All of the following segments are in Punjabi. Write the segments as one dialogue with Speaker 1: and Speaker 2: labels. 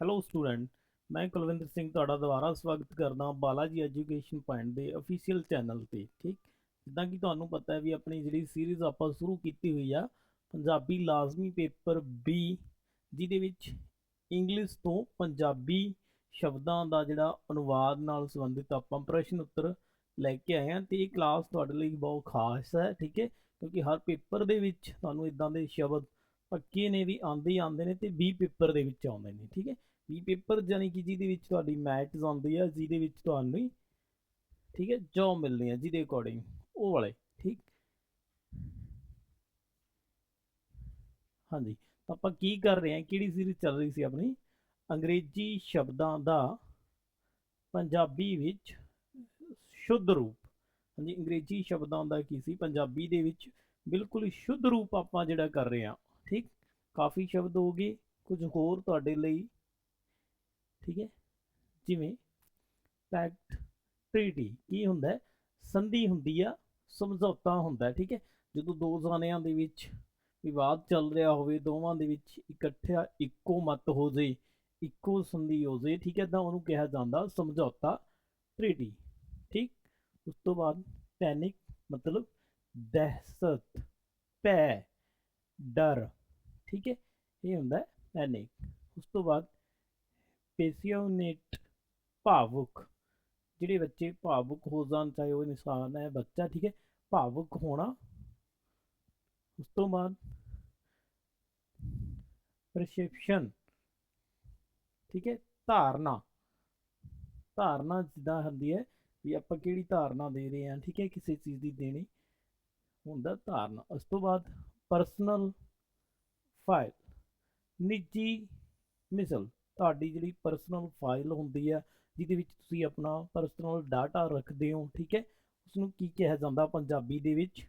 Speaker 1: ਹੈਲੋ ਸਟੂਡੈਂਟ ਮੈਂ ਕੁਲਵਿੰਦਰ ਸਿੰਘ ਤੁਹਾਡਾ ਦੁਬਾਰਾ ਸਵਾਗਤ ਕਰਦਾ ਬਾਲਾਜੀ ਐਜੂਕੇਸ਼ਨ ਪੁਆਇੰਟ ਦੇ ਅਫੀਸ਼ੀਅਲ ਚੈਨਲ ਤੇ, ਠੀਕ? ਜਿੱਦਾਂ ਕਿ ਤੁਹਾਨੂੰ ਪਤਾ ਹੈ ਵੀ ਆਪਣੀ ਜਿਹੜੀ ਸੀਰੀਜ਼ ਆਪਾਂ ਸ਼ੁਰੂ ਕੀਤੀ ਹੋਈ ਆ, ਪੰਜਾਬੀ ਲਾਜ਼ਮੀ ਪੇਪਰ ਬੀ ਜਿਹਦੇ ਵਿੱਚ ਇੰਗਲਿਸ਼ ਤੋਂ ਪੰਜਾਬੀ ਸ਼ਬਦਾਂ ਦਾ ਜਿਹੜਾ ਅਨੁਵਾਦ ਨਾਲ ਸੰਬੰਧਿਤ ਆਪਾਂ ਪ੍ਰਸ਼ਨ ਉੱਤਰ ਲੈ ਕੇ ਆਏ ਹਾਂ ਤੇ ਇਹ ਕਲਾਸ ਤੁਹਾਡੇ ਲਈ ਬਹੁਤ ਖਾਸ ਹੈ, ਠੀਕ ਹੈ? ਕਿਉਂਕਿ ਹਰ ਪੇਪਰ ਦੇ ਵਿੱਚ ਤੁਹਾਨੂੰ ਇਦਾਂ ਦੇ ਸ਼ਬਦ ਪੱਕੇ ਨੇ ਵੀ ਆਉਂਦੇ ਹੀ ਆਉਂਦੇ ਨੇ ਤੇ B ਪੇਪਰ ਦੇ ਵਿੱਚ ਆਉਂਦੇ ਨੇ, ਠੀਕ ਹੈ? B ਪੇਪਰ ਜਾਨੀ ਕਿ ਜਿਹਦੇ ਵਿੱਚ ਤੁਹਾਡੀ ਮੈਟਸ ਆਉਂਦੀ ਆ, ਜਿਹਦੇ ਵਿੱਚ ਤੁਹਾਨੂੰ ਠੀਕ ਹੈ, ਜੋ ਮਿਲਣੀ ਹੈ ਜਿਹਦੇ ਅਕੋਰਡਿੰਗ ਉਹ ਵਾਲੇ, ਠੀਕ? ਹਾਂਜੀ, ਤਾਂ ਆਪਾਂ ਕੀ ਕਰ ਰਹੇ ਹਾਂ, ਕਿਹੜੀ ਸੀਰੀਜ਼ ਚੱਲ ਰਹੀ ਸੀ ਆਪਣੀ? ਅੰਗਰੇਜ਼ੀ ਸ਼ਬਦਾਂ ਦਾ ਪੰਜਾਬੀ ਵਿੱਚ ਸ਼ੁੱਧ ਰੂਪ, ਹਾਂਜੀ, ਅੰਗਰੇਜ਼ੀ ਸ਼ਬਦਾਂ ਦਾ ਕੀ ਸੀ? ਪੰਜਾਬੀ ਦੇ ਵਿੱਚ ਬਿਲਕੁਲ ਸ਼ੁੱਧ ਰੂਪ ਆਪਾਂ ਜਿਹੜਾ ਕਰ ਰਹੇ ਹਾਂ, ਠੀਕ? ਕਾਫੀ ਸ਼ਬਦ ਹੋ ਗਏ, ਕੁਝ ਹੋਰ ਤੁਹਾਡੇ ਲਈ ਠੀਕ ਹੈ? ਜਿਵੇਂ ਪੈਕਟ ਟ੍ਰੀਟੀ ਕੀ ਹੁੰਦਾ ਸੰਧੀ ਹੁੰਦੀ ਆ, ਸਮਝੌਤਾ ਹੁੰਦਾ ਠੀਕ ਹੈ? ਜਦੋਂ ਦੋ ਜਾਣਿਆਂ ਦੇ ਵਿੱਚ ਵਿਵਾਦ ਚੱਲ ਰਿਹਾ ਹੋਵੇ, ਦੋਵਾਂ ਦੇ ਵਿੱਚ ਇਕੱਠਾ ਇੱਕੋ ਮਤ ਹੋ ਜੇ ਇੱਕੋ ਸੰਧੀ ਹੋ ਜੇ ਠੀਕ ਹੈ, ਤਾਂ ਉਹਨੂੰ ਕਿਹਾ ਜਾਂਦਾ ਸਮਝੌਤਾ ਟ੍ਰੀਟੀ, ਠੀਕ? ਉਸ ਤੋਂ ਬਾਅਦ ਪੈਨਿਕ ਮਤਲਬ ਦਹਿਸ਼ਤ, ਭੈ, ਡਰ, ਠੀਕ ਹੈ? ਇਹ ਹੁੰਦਾ ਪੈਨਿਕ। ਉਸ ਤੋਂ ਬਾਅਦ ਪੈਸੀਓਨੇਟ ਭਾਵੁਕ, ਜਿਹੜੇ ਬੱਚੇ ਭਾਵੁਕ ਹੋ ਜਾਣ, ਚਾਹੇ ਉਹ ਇਨਸਾਨ ਹੈ, ਬੱਚਾ, ਠੀਕ ਹੈ, ਭਾਵੁਕ ਹੋਣਾ, ਉਸ ਤੋਂ ਬਾਅਦ ਪਰਸੈਪਸ਼ਨ ਠੀਕ ਹੈ, ਧਾਰਨਾ ਧਾਰਨਾ ਜਿੱਦਾਂ ਹੁੰਦੀ ਹੈ ਵੀ ਆਪਾਂ ਕਿਹੜੀ ਧਾਰਨਾ ਦੇ ਰਹੇ ਹਾਂ, ਠੀਕ ਹੈ, ਕਿਸੇ ਚੀਜ਼ ਦੀ ਦੇਣੀ ਹੁੰਦਾ ਧਾਰਨਾ। ਉਸ ਤੋਂ ਬਾਅਦ ਪਰਸਨਲ ਫਾਈਲ ਨਿੱਜੀ ਮਿਸਲ ਤੁਹਾਡੀ ਜਿਹੜੀ ਪਰਸਨਲ ਫਾਈਲ ਹੁੰਦੀ ਹੈ ਜਿਹਦੇ ਵਿੱਚ ਤੁਸੀਂ ਆਪਣਾ ਪਰਸਨਲ ਡਾਟਾ ਰੱਖਦੇ ਹੋ, ਠੀਕ ਹੈ? ਉਸ ਨੂੰ ਕੀ ਕਿਹਾ ਜਾਂਦਾ ਪੰਜਾਬੀ ਦੇ ਵਿੱਚ?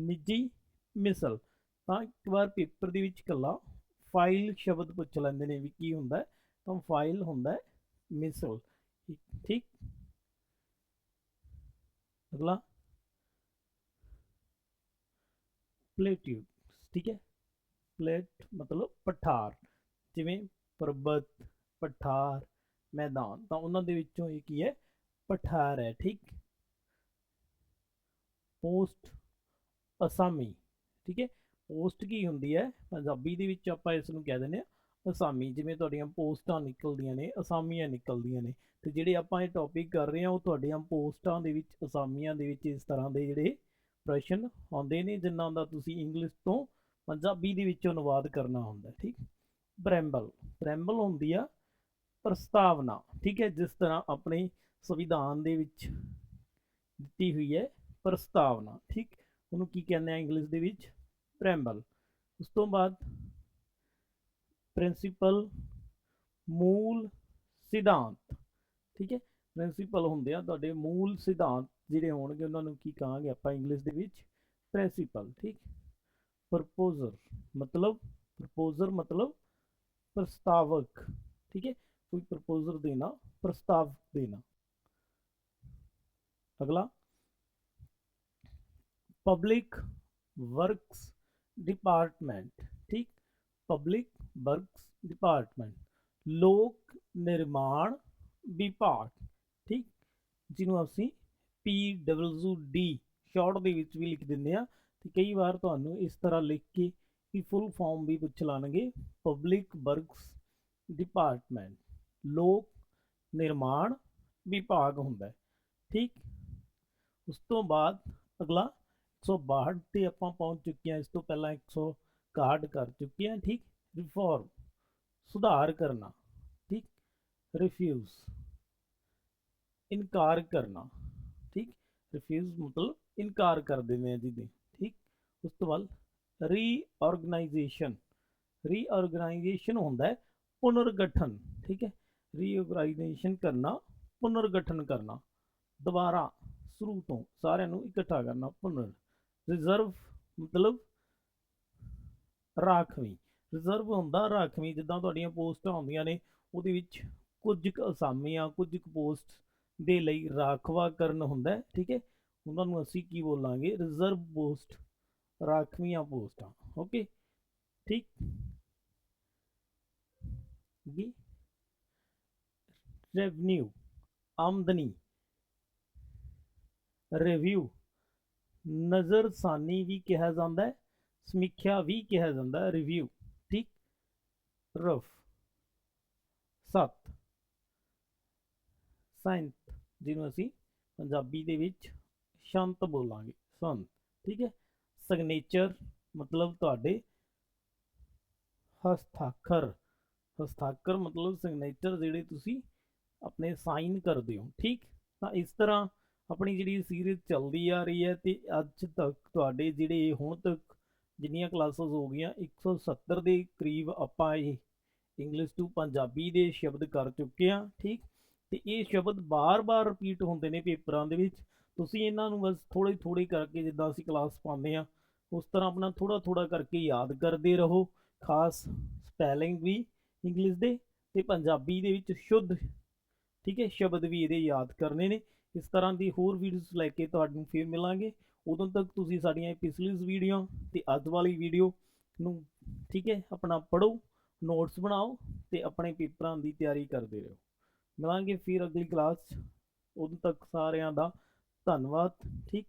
Speaker 1: ਨਿੱਜੀ ਮਿਸਲ। ਤਾਂ ਇੱਕ ਵਾਰ ਪੇਪਰ ਦੇ ਵਿੱਚ ਕੱਲਾ ਫਾਈਲ ਸ਼ਬਦ ਪੁੱਛ ਲੈਂਦੇ ਨੇ ਵੀ ਕੀ ਹੁੰਦਾ ਤਾਂ ਫਾਈਲ ਹੁੰਦਾ ਮਿਸਲ। ਠੀਕ? ਅਗਲਾ। ਪਲੇਟਿਊਡ ਠੀਕ ਹੈ? ਪਲੇਟ ਮਤਲਬ ਪਠਾਰ। ਜਿਵੇਂ ਪਰਬਤ, ਪਠਾਰ, ਮੈਦਾਨ। ਤਾਂ ਉਹਨਾਂ ਦੇ ਵਿੱਚੋਂ ਇਹ ਕੀ ਹੈ, ਪਠਾਰ ਹੈ, ਠੀਕ? ਪੋਸਟ ਅਸਾਮੀ, ਠੀਕ ਹੈ? ਪੋਸਟ ਕੀ ਹੁੰਦੀ ਹੈ? ਪੰਜਾਬੀ ਦੇ ਵਿੱਚ ਆਪਾਂ ਇਸ ਨੂੰ ਕਹਿ ਦਿੰਦੇ ਆ ਅਸਾਮੀ। ਜਿਵੇਂ ਤੁਹਾਡੀਆਂ ਪੋਸਟਾਂ ਨਿਕਲਦੀਆਂ ਨੇ, ਅਸਾਮੀਆਂ ਨਿਕਲਦੀਆਂ ਨੇ। ਤੇ ਜਿਹੜੇ ਆਪਾਂ ਇਹ ਟੌਪਿਕ ਕਰ ਰਹੇ ਹਾਂ, ਉਹ ਤੁਹਾਡੀਆਂ ਪੋਸਟਾਂ ਦੇ ਵਿੱਚ, ਅਸਾਮੀਆਂ ਦੇ ਵਿੱਚ ਇਸ ਤਰ੍ਹਾਂ ਦੇ ਜਿਹੜੇ ਪ੍ਰਸ਼ਨ ਆਉਂਦੇ ਨੇ, ਜਿਨ੍ਹਾਂ ਦਾ ਤੁਸੀਂ ਇੰਗਲਿਸ਼ ਤੋਂ ਪੰਜਾਬੀ ਦੇ ਵਿੱਚ ਅਨੁਵਾਦ ਕਰਨਾ ਹੁੰਦਾ ਠੀਕ? ਪ੍ਰੈਂਬਲ ਪ੍ਰੈਂਬਲ ਹੁੰਦੀ ਆ ਪ੍ਰਸਤਾਵਨਾ, ਠੀਕ ਹੈ, ਜਿਸ ਤਰ੍ਹਾਂ ਆਪਣੇ ਸੰਵਿਧਾਨ ਦੇ ਵਿੱਚ ਦਿੱਤੀ ਹੋਈ ਹੈ ਪ੍ਰਸਤਾਵਨਾ, ਠੀਕ? ਉਹਨੂੰ ਕੀ ਕਹਿੰਦੇ ਆ ਇੰਗਲਿਸ਼ ਦੇ ਵਿੱਚ? ਪ੍ਰੈਂਬਲ ਉਸ ਤੋਂ ਬਾਅਦ ਪ੍ਰਿੰਸੀਪਲ ਮੂਲ ਸਿਧਾਂਤ, ਠੀਕ ਹੈ? ਪ੍ਰਿੰਸੀਪਲ ਹੁੰਦੇ ਆ ਤੁਹਾਡੇ ਮੂਲ ਸਿਧਾਂਤ ਜਿਹੜੇ ਹੋਣਗੇ, ਉਹਨਾਂ ਨੂੰ ਕੀ ਕਹਾਂਗੇ ਆਪਾਂ ਇੰਗਲਿਸ਼ ਦੇ ਵਿੱਚ? ਪ੍ਰਿੰਸੀਪਲ, ਠੀਕ? ਪ੍ਰਪੋਜ਼ਰ, ਮਤਲਬ ਪ੍ਰਪੋਜ਼ਰ ਮਤਲਬ ਪ੍ਰਸਤਾਵਕ, ਠੀਕ ਹੈ? ਕੋਈ ਪ੍ਰਪੋਜ਼ਰ ਦੇਣਾ, ਪ੍ਰਸਤਾਵ ਦੇਣਾ। ਅਗਲਾ। ਪਬਲਿਕ ਵਰਕਸ ਡਿਪਾਰਟਮੈਂਟ ਠੀਕ? ਪਬਲਿਕ ਵਰਕਸ ਡਿਪਾਰਟਮੈਂਟ ਲੋਕ ਨਿਰਮਾਣ ਵਿਭਾਗ, ਠੀਕ? ਜਿਹਨੂੰ ਅਸੀਂ PWD ਸ਼ਾਰਟ ਦੇ ਵਿੱਚ ਵੀ ਲਿਖ ਦਿੰਦੇ ਆ ਤੇ ਕਈ ਵਾਰ ਤੁਹਾਨੂੰ ਇਸ ਤਰ੍ਹਾਂ ਲਿਖ ਕੇ ਦੀ ਫੁੱਲ ਫਾਰਮ ਵੀ ਪੁੱਛ ਲਾਣਗੇ ਪਬਲਿਕ ਵਰਕਸ ਡਿਪਾਰਟਮੈਂਟ ਲੋਕ ਨਿਰਮਾਣ ਵਿਭਾਗ ਹੁੰਦਾ ਹੈ। ਠੀਕ? ਉਸ ਤੋਂ ਬਾਅਦ ਅਗਲਾ 162 ਤੇ ਆਪਾਂ ਪਹੁੰਚ ਚੁੱਕੇ ਹਾਂ। ਇਸ ਤੋਂ ਪਹਿਲਾਂ 161 ਕਰ ਚੁੱਕੇ ਹਾਂ। ਠੀਕ? ਰਿਫਾਰਮ ਸੁਧਾਰ ਕਰਨਾ। ਠੀਕ? ਰਿਫਿਊਜ਼ ਇਨਕਾਰ ਕਰਨਾ। ਠੀਕ? ਰਿਫਿਊਜ਼ ਮਤਲਬ ਇਨਕਾਰ ਕਰ ਦਿੰਦੇ ਆ ਜਿਹਦੇ। ਠੀਕ? ਉਸ ਤੋਂ ਬਾਅਦ ਰੀਆਰਗੇਨਾਈਜੇਸ਼ਨ ਰੀਆਰਗੇਨਾਈਜੇਸ਼ਨ ਹੁੰਦਾ ਹੈ ਪੁਨਰਗਠਨ, ਠੀਕ ਹੈ? ਰੀਆਰਗੇਨਾਈਜੇਸ਼ਨ ਕਰਨਾ, ਪੁਨਰਗਠਨ ਕਰਨਾ। ਦੁਬਾਰਾ, ਸ਼ੁਰੂ ਤੋਂ ਸਾਰਿਆਂ ਨੂੰ ਇਕੱਠਾ ਕਰਨਾ, ਪੁਨਰ। ਰਿਜ਼ਰਵ ਮਤਲਬ ਰਾਖਵੀਂ। ਰਿਜ਼ਰਵ ਹੁੰਦਾ ਰਾਖਵੀਂ, ਜਿੱਦਾਂ ਤੁਹਾਡੀਆਂ ਪੋਸਟਾਂ ਹੁੰਦੀਆਂ ਨੇ, ਉਹਦੇ ਵਿੱਚ ਕੁਝ ਕੁ ਅਸਾਮੀਆਂ, ਕੁਝ ਕੁ ਪੋਸਟ ਦੇ ਲਈ ਰਾਖਵਾਕਰਨ ਹੁੰਦਾ ਠੀਕ ਹੈ? ਉਹਨਾਂ ਨੂੰ ਅਸੀਂ ਕੀ ਬੋਲਾਂਗੇ? ਰਿਜ਼ਰਵ ਪੋਸਟ ਰਾਖਵੀਆਂ ਪੋਸਟਾਂ ਓਕੇ ਠੀਕ ਜੀ ਰੈਵਨਿਊ ਆਮਦਨੀ ਰਿਵਿਊ ਨਜ਼ਰਸਾਨੀ ਵੀ ਕਿਹਾ ਜਾਂਦਾ ਹੈ ਸਮੀਖਿਆ ਵੀ ਕਿਹਾ ਜਾਂਦਾ ਹੈ ਰਿਵਿਊ ਠੀਕ ਰਫ ਸੱਤ ਸੰਤ ਜਿਹਨੂੰ ਅਸੀਂ ਪੰਜਾਬੀ ਦੇ ਵਿੱਚ ਸ਼ੰਤ ਬੋਲਾਂਗੇ ਸੰਤ ਠੀਕ ਹੈ ਸਿਗਨੇਚਰ ਮਤਲਬ ਤੁਹਾਡੇ ਹਸਤਾਖਰ ਹਸਤਾਖਰ ਮਤਲਬ ਸਿਗਨੇਚਰ ਜਿਹੜੇ ਤੁਸੀਂ ਆਪਣੇ ਸਾਈਨ ਕਰਦੇ ਹੋ, ਠੀਕ? ਤਾਂ ਇਸ ਤਰ੍ਹਾਂ ਆਪਣੀ ਜਿਹੜੀ ਸੀਰੀਜ਼ ਚੱਲਦੀ ਆ ਰਹੀ ਹੈ ਤੇ ਅੱਜ ਤੱਕ ਤੁਹਾਡੇ ਜਿਹੜੇ ਹੁਣ ਤੱਕ ਜਿੰਨੀਆਂ ਕਲਾਸਿਸ ਹੋ ਗਈਆਂ 170 ਦੇ ਕਰੀਬ ਆਪਾਂ ਇਹ ਇੰਗਲਿਸ਼ ਟੂ ਪੰਜਾਬੀ ਦੇ ਸ਼ਬਦ ਕਰ ਚੁੱਕੇ ਆ ਠੀਕ? ਤੇ ਇਹ ਸ਼ਬਦ ਬਾਰ-ਬਾਰ ਰਿਪੀਟ ਹੁੰਦੇ ਨੇ ਪੇਪਰਾਂ ਦੇ ਵਿੱਚ। ਤੁਸੀਂ ਇਹਨਾਂ ਨੂੰ ਬਸ ਥੋੜੇ ਥੋੜੇ ਕਰਕੇ ਜਿੱਦਾਂ ਅਸੀਂ ਕਲਾਸ ਪਾਉਂਦੇ ਆ ਉਸ ਤਰ੍ਹਾਂ ਆਪਣਾ ਥੋੜਾ ਥੋੜਾ ਕਰਕੇ ਯਾਦ ਕਰਦੇ ਰਹੋ। ਖਾਸ ਸਪੈਲਿੰਗ ਵੀ ਇੰਗਲਿਸ਼ ਦੇ ਤੇ ਪੰਜਾਬੀ ਦੇ ਵਿੱਚ ਸ਼ੁੱਧ, ਠੀਕ ਹੈ, ਸ਼ਬਦ ਵੀ ਇਹਦੇ ਯਾਦ ਕਰਨੇ ਨੇ। ਇਸ ਤਰ੍ਹਾਂ ਦੀ ਹੋਰ ਵੀਡੀਓਜ਼ ਲੈ ਕੇ ਤੁਹਾਨੂੰ ਫਿਰ ਮਿਲਾਂਗੇ। ਉਦੋਂ ਤੱਕ ਤੁਸੀਂ ਸਾਡੀਆਂ ਪਿਛਲੀ ਵੀਡੀਓ ਤੇ ਅੱਜ ਵਾਲੀ ਵੀਡੀਓ ਨੂੰ, ਠੀਕ ਹੈ, ਆਪਣਾ ਪੜੋ ਨੋਟਸ ਬਣਾਓ ਤੇ ਆਪਣੇ ਪੇਪਰਾਂ ਦੀ ਤਿਆਰੀ ਕਰਦੇ ਰਹੋ। ਮਿਲਾਂਗੇ ਫਿਰ ਅਗਲੀ ਕਲਾਸ 'ਚ। ਉਦੋਂ ਤੱਕ ਸਾਰਿਆਂ ਦਾ ਧੰਨਵਾਦ, ਠੀਕ?